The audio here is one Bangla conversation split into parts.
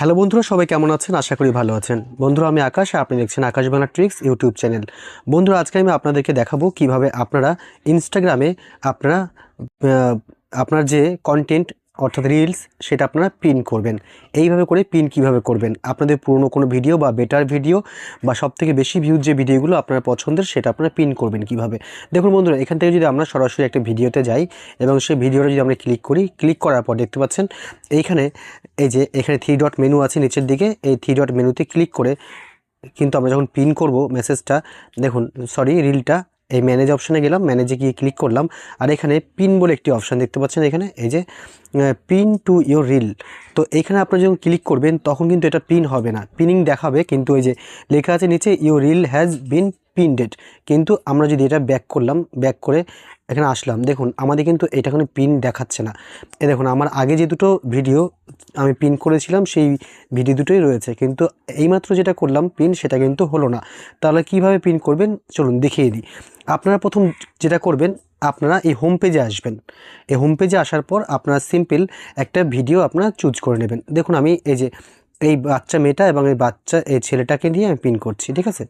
হ্যালো বন্ধুরা, সবাই কেমন আছেন? আশা করি ভালো আছেন। বন্ধুরা, আমি আকাশ, আপনি দেখছেন Akash Bangla tricks YouTube channel. বন্ধুরা, আজকে আমি আপনাদেরকে দেখাবো কীভাবে আপনারা ইনস্টাগ্রামে আপনারা আপনার যে কন্টেন্ট অর্থাৎ রিলস সেটা আপনারা পিন করবেন। এইভাবে করে পিন কীভাবে করবেন? আপনাদের পুরনো কোনো ভিডিও বা বেটার ভিডিও বা সবথেকে বেশি ভিউজ যে ভিডিওগুলো আপনার পছন্দের, সেটা আপনারা পিন করবেন কীভাবে? দেখুন বন্ধুরা, এখান থেকে যদি আমরা সরাসরি একটা ভিডিওতে যাই এবং সেই ভিডিওটা যদি আমরা ক্লিক করি ক্লিক করার পর দেখতে পাচ্ছেন, এইখানে এই যে এখানে থ্রি ডট মেনু আছে নিচের দিকে, এই থ্রি ডট মেনুতে ক্লিক করে কিন্তু আমরা যখন পিন করব মেসেজটা দেখুন সরি রিলটা এই ম্যানেজ অপশানে গেলাম ম্যানেজে গিয়ে ক্লিক করলাম, আর এখানে পিন বলে একটি অপশান দেখতে পাচ্ছেন এখানে, এই যে পিন টু ইয়োর রিল তো এখানে আপনারা যখন ক্লিক করবেন, তখন কিন্তু এটা পিন হবে না। পিনিং দেখাবে, কিন্তু এই যে লেখা আছে নিচে your reel has been pinned কিন্তু আমরা যদি এটা ব্যাক করলাম ব্যাক করে এখানে আসলাম, দেখুন আমাদের কিন্তু এটা কোনো পিন দেখাচ্ছে না। এ দেখুন, আমার আগে যে দুটো ভিডিও আমি পিন করেছিলাম, সেই ভিডিও দুটোই রয়েছে। কিন্তু এইমাত্র যেটা করলাম পিন সেটা কিন্তু হলো না। তাহলে কীভাবে পিন করবেন? চলুন দেখিয়ে দিই। আপনারা প্রথম যেটা করবেন, আপনারা এই হোম পেজে আসবেন। এই হোম পেজে আসার পর আপনারা সিম্পল একটা ভিডিও আপনারা চুজ করে নেবেন। দেখুন, আমি এই যে, এই বাচ্চা মেয়েটা এবং এই বাচ্চা, এই ছেলেটাকে নিয়ে আমি পিন করছি, ঠিক আছে?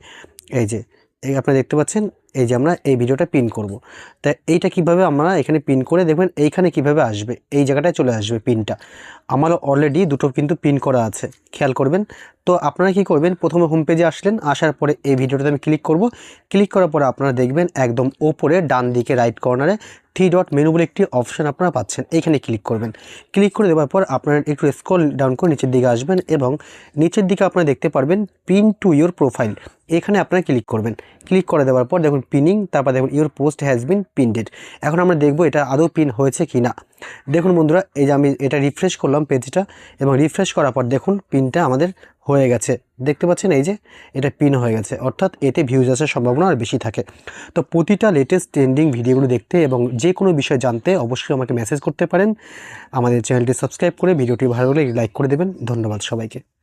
এই যে এই আপনারা দেখতে পাচ্ছেন, এই যে আমরা এই ভিডিওটা পিন করব। তা এইটা কীভাবে আমরা এখানে পিন করে দেখবেন, এইখানে কীভাবে আসবে, এই জায়গাটায় চলে আসবে পিনটা আমারও অলরেডি দুটো কিন্তু পিন করা আছে, খেয়াল করবেন তো আপনারা কি করবেন? প্রথমে হোম পেজে আসলেন, আসার পরে এই ভিডিওটাতে আমি ক্লিক করব। ক্লিক করার পরে আপনারা দেখবেন একদম ওপরে ডান দিকে রাইট কর্নারে থ্রি ডট মেনু বলে একটি অপশান আপনারা পাচ্ছেন। এইখানে ক্লিক করবেন। ক্লিক করে দেওয়ার পর আপনারা একটু স্ক্রল ডাউন করে নিচের দিকে আসবেন এবং নিচের দিকে আপনারা দেখতে পারবেন পিন টু ইয়োর প্রোফাইল এখানে আপনারা ক্লিক করবেন। ক্লিক করে দেওয়ার পর দেখুন পিনিং তারপর দেখুন your post has been pinned এখন আমরা দেখব এটা আদৌ পিন হয়েছে কি না দেখুন বন্ধুরা, এই যে আমি এটা রিফ্রেশ করলাম পেজটা, এবং রিফ্রেশ করার পর দেখুন পিনটা আমাদের হয়ে গেছে। দেখতে পাচ্ছেন এই যে এটা পিন হয়ে গেছে, অর্থাৎ এতে ভিউজ আসার সম্ভাবনা আর বেশি থাকে। তো প্রতিটা লেটেস্ট ট্রেন্ডিং ভিডিওগুলো দেখতে এবং যে কোনো বিষয় জানতে অবশ্যই আমাকে মেসেজ করতে পারেন। আমাদের চ্যানেলটি সাবস্ক্রাইব করে ভিডিওটি ভালো লাগলে লাইক করে দেবেন। ধন্যবাদ সবাইকে।